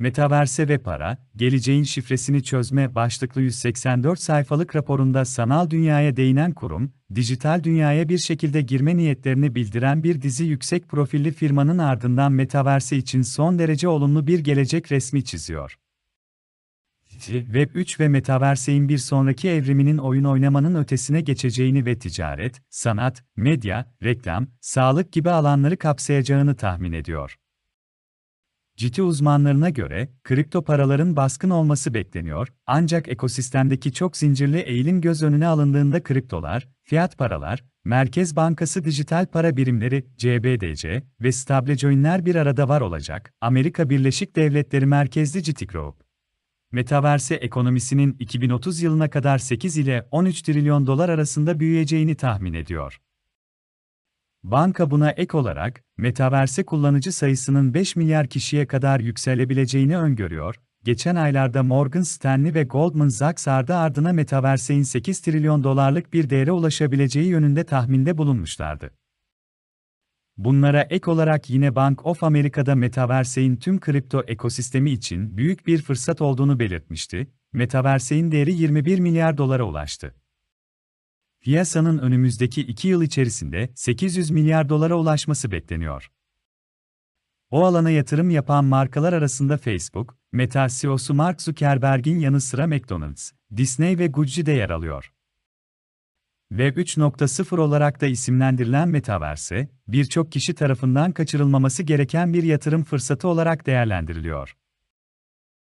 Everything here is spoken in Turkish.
Metaverse ve para, geleceğin şifresini çözme başlıklı 184 sayfalık raporunda sanal dünyaya değinen kurum, dijital dünyaya bir şekilde girme niyetlerini bildiren bir dizi yüksek profilli firmanın ardından Metaverse için son derece olumlu bir gelecek resmi çiziyor. Web 3 ve Metaverse'in bir sonraki evriminin oyun oynamanın ötesine geçeceğini ve ticaret, sanat, medya, reklam, sağlık gibi alanları kapsayacağını tahmin ediyor. Ciddi uzmanlarına göre, kripto paraların baskın olması bekleniyor, ancak ekosistemdeki çok zincirli eğilim göz önüne alındığında kriptolar, fiyat paralar, Merkez Bankası dijital para birimleri, CBDC ve stablecoin'ler bir arada var olacak, Amerika Birleşik Devletleri merkezli Citi Group. Metaverse ekonomisinin 2030 yılına kadar 8 ile 13 trilyon dolar arasında büyüyeceğini tahmin ediyor. Banka buna ek olarak, Metaverse kullanıcı sayısının 5 milyar kişiye kadar yükselebileceğini öngörüyor. Geçen aylarda Morgan Stanley ve Goldman Sachs ardı ardına Metaverse'in 8 trilyon dolarlık bir değere ulaşabileceği yönünde tahminde bulunmuşlardı. Bunlara ek olarak yine Bank of America'da Metaverse'in tüm kripto ekosistemi için büyük bir fırsat olduğunu belirtmişti. Metaverse'in değeri 21 milyar dolara ulaştı. Piyasanın önümüzdeki iki yıl içerisinde 800 milyar dolara ulaşması bekleniyor. O alana yatırım yapan markalar arasında Facebook, Meta CEO'su Mark Zuckerberg'in yanı sıra McDonald's, Disney ve Gucci de yer alıyor. Web 3.0 olarak da isimlendirilen Metaverse, birçok kişi tarafından kaçırılmaması gereken bir yatırım fırsatı olarak değerlendiriliyor.